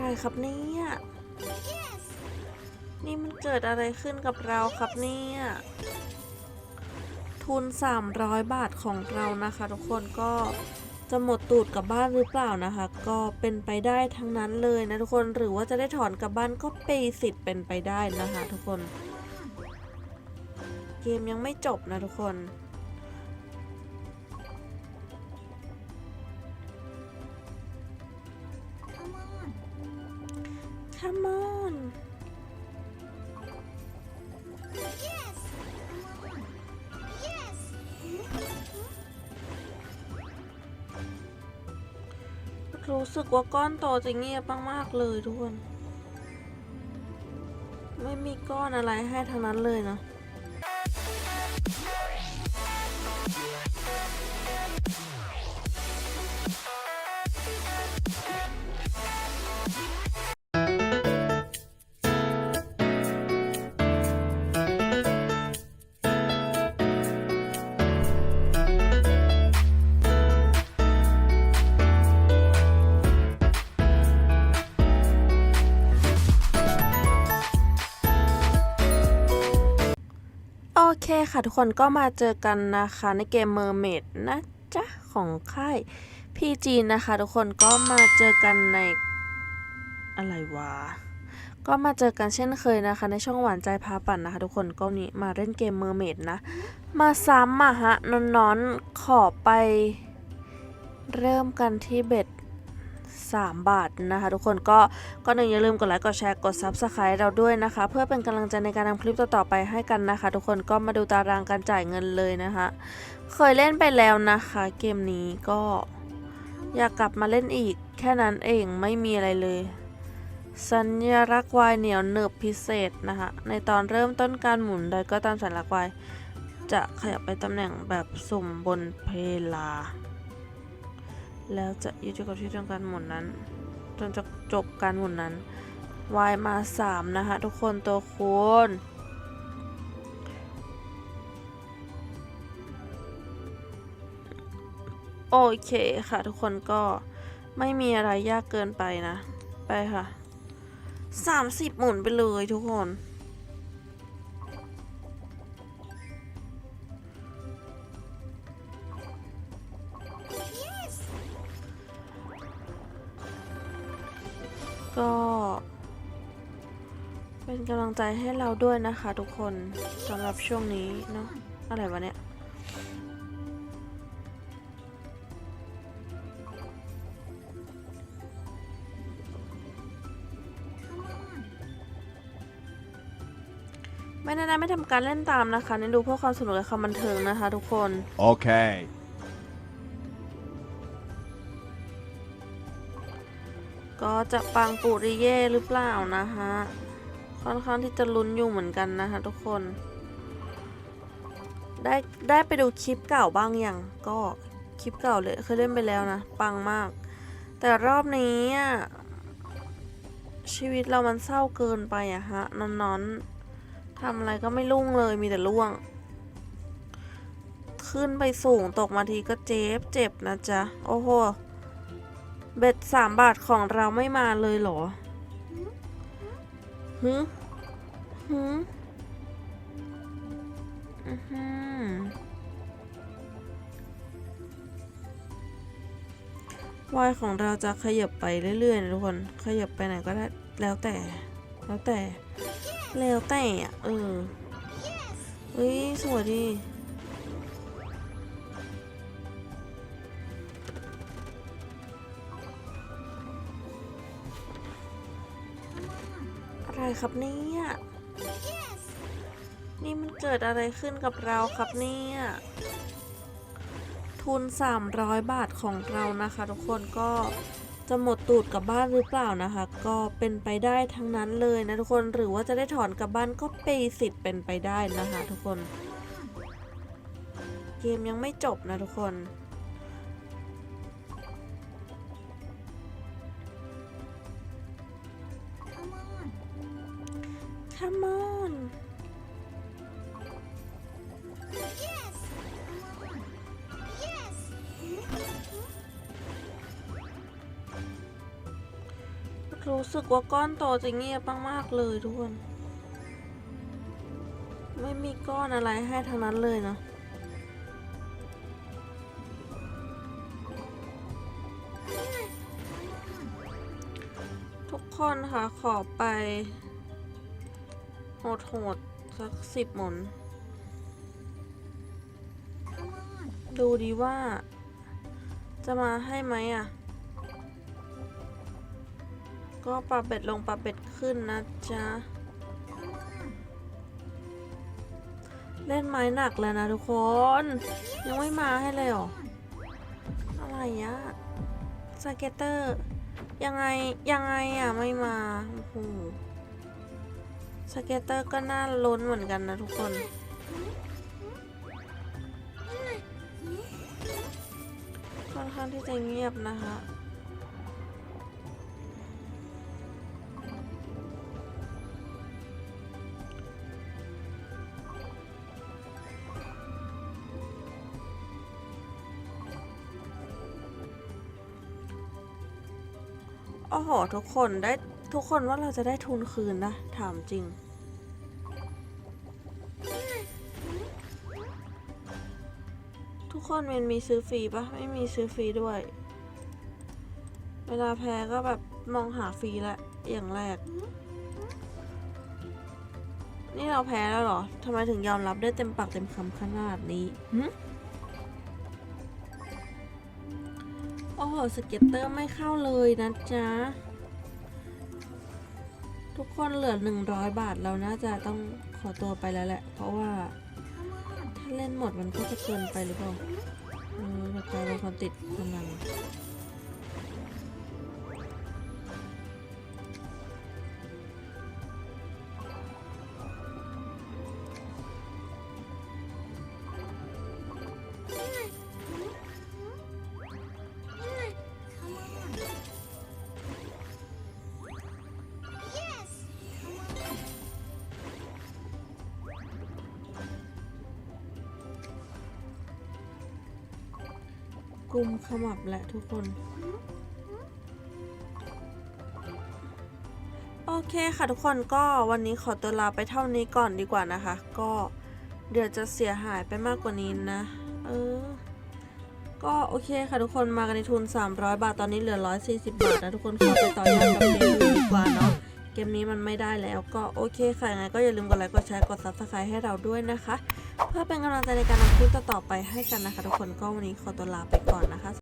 อะไรครับเนี่ย นี่มันเกิดอะไรขึ้นกับเราครับเนี่ย ทุน 300 บาทของเรานะคะ ทุกคนก็จะหมดตูดกลับบ้านหรือเปล่านะคะ ก็เป็นไปได้ทั้งนั้นเลยนะทุกคนหรือว่าจะได้ถอนกลับบ้านก็เป็นสิทธิ์เป็นไปได้นะคะ ทุกคน เกมยังไม่จบนะทุกคน Come on รู้สึกว่าก้อนโตจะเงียบมากๆเลยทุกคน ไม่มีก้อนอะไรให้ทั้งนั้นเลยนะ โอเคค่ะทุกคนก็มาเจอกันนะคะในเกม Mermaid นะจ๊ะ ของค่าย PG นะคะ ทุกคนก็มาเจอกันในอะไรวะ ก็มาเจอกันเช่นเคยนะคะ ในช่องหวานใจพาปั่นนะคะ ทุกคนก็นี้มาเล่นเกม Mermaid นะ มาซ้ำอะฮะนอนๆขอไป เริ่มกันที่เบ็ด 3 บาทนะคะ ทุกคนก็ก็หนึ่งอย่าลืมกดไลค์กดแชร์กด Subscribe เราด้วยนะคะ เพื่อเป็นกำลังใจในการทำคลิปต่อๆไปให้กันนะคะ ทุกคนก็มาดูตารางการจ่ายเงินเลยนะคะ เคยเล่นไปแล้วนะคะ เกมนี้ก็อยากกลับมาเล่นอีก แค่นั้นเองไม่มีอะไรเลย สัญลักษณ์วายเหนียวหนึบพิเศษนะคะ ในตอนเริ่มต้นการหมุนใดก็ตามสัญลักษณ์วายจะขยับไปตำแหน่งแบบสุ่มบนเพลา แล้วจะยึดอยู่กับที่ตรงการหมุนนั้น จนจะจบการหมุนนั้นวายมา 3 นะคะ ทุกคนตัวคูณโอเคค่ะ ทุกคนก็ไม่มีอะไรยากเกินไปนะ ไปค่ะ 30 หมุนไปเลยทุกคน เป็นกำลังใจให้เราด้วยนะคะทุกคนสำหรับช่วงนี้เนาะอะไรวะเนี่ยไม่แนะนำไม่ทำการเล่นตามนะคะเน้นดูเพื่อความสนุกและความบันเทิงนะคะทุกคน Okay. ก็จะปังปุริเย่หรือเปล่านะฮะ ค่อนข้างที่จะลุ้นอยู่เหมือนกันนะคะทุกคน ได้ได้ไปดูคลิปเก่าบ้างยังก็คลิปเก่าเลยเคยเล่นไปแล้วนะ ปังมาก แต่รอบนี้ชีวิตเรามันเศร้าเกินไปอะฮะนอนนอนทำอะไรก็ไม่รุ่งเลยมีแต่ร่วง ขึ้นไปสูงตกมาทีก็เจ็บเจ็บนะจ๊ะ โอ้โห เบ็ดสามบาทของเราไม่มาเลยเหรอ ฮึฮึอือหือวายของเราจะขยับไปเรื่อยๆนะทุกคน ขยับไปไหนก็ได้ แล้วแต่ แล้วแต่ แล้วแต่อะเออเฮ้ย สวยดี ครับเนี่ย นี่มันเกิดอะไรขึ้นกับเราครับเนี่ย ทุน 300 บาทของเรานะคะ ทุกคนก็จะหมดตูดกลับบ้านหรือเปล่านะคะ ก็เป็นไปได้ทั้งนั้นเลยนะทุกคนหรือว่าจะได้ถอนกลับบ้านก็เปสิทธิ์เป็นไปได้นะคะ ทุกคน เกมยังไม่จบนะทุกคน รู้สึกว่าก้อนโตจะเงียบมากๆเลยทุกคน ไม่มีก้อนอะไรให้ทั้งนั้นเลยนะทุกคนค่ะขอไป โหดๆสักสิบหมุน ดูดีว่า จะมาให้ไหมอะ ก็ปรับเบ็ดลงปรับเบ็ดขึ้นนะจ๊ะ เล่นไม้หนักแล้วนะทุกคน ยังไม่มาให้เลยหรอ อะไรอะสเก็ตเตอร์ ยังไง ยังไงอะไม่มา โอ้โหสเก็ตเตอร์ก็น่าลุ้นเหมือนกันนะทุกคน ค่อนข้างที่จะเงียบนะคะ โอ้โห ทุกคนได้ทุกคนว่าเราจะได้ทุนคืนนะ ถามจริง ทุกคนมันมีซื้อฟรีปะไม่มีซื้อฟรีด้วย เวลาแพ้ก็แบบมองหาฟรีละ อย่างแรก นี่เราแพ้แล้วเหรอทำไมถึงยอมรับได้เต็มปากเต็มคำขนาดนี้หึ โอ้โห สเก็ตเตอร์ไม่เข้าเลยนะจ๊ะ ทุกคนเหลือ 100 บาทเราน่าจะต้องขอตัวไปแล้วแหละ เพราะว่า ถ้าเล่นหมดมันก็จะเกินไปหรือเปล่าเออแบบกลายเป็นคนติดพนัน กลุ่มขมับแหละทุกคน โอเคค่ะทุกคนก็วันนี้ขอตัวลาไปเท่านี้ก่อนดีกว่านะคะ ก็เดี๋ยวจะเสียหายไปมากกว่านี้นะ เออ ก็โอเคค่ะทุกคนมากันในทุน 300 บาทตอนนี้เหลือ 140 บาทนะทุกคนขอไปต่อยอดกับเกมอื่นดีกว่าเนาะเกมนี้มันไม่ได้แล้วก็โอเคค่ะยังไงก็อย่าลืมกดไลค์กดแชร์กด subscribe ให้เราด้วยนะคะ เพื่อเป็นกำลังใจในการทำคลิปต่อๆไปให้กันนะคะ ทุกคนก็วันนี้ขอตัวลาไปก่อนนะคะ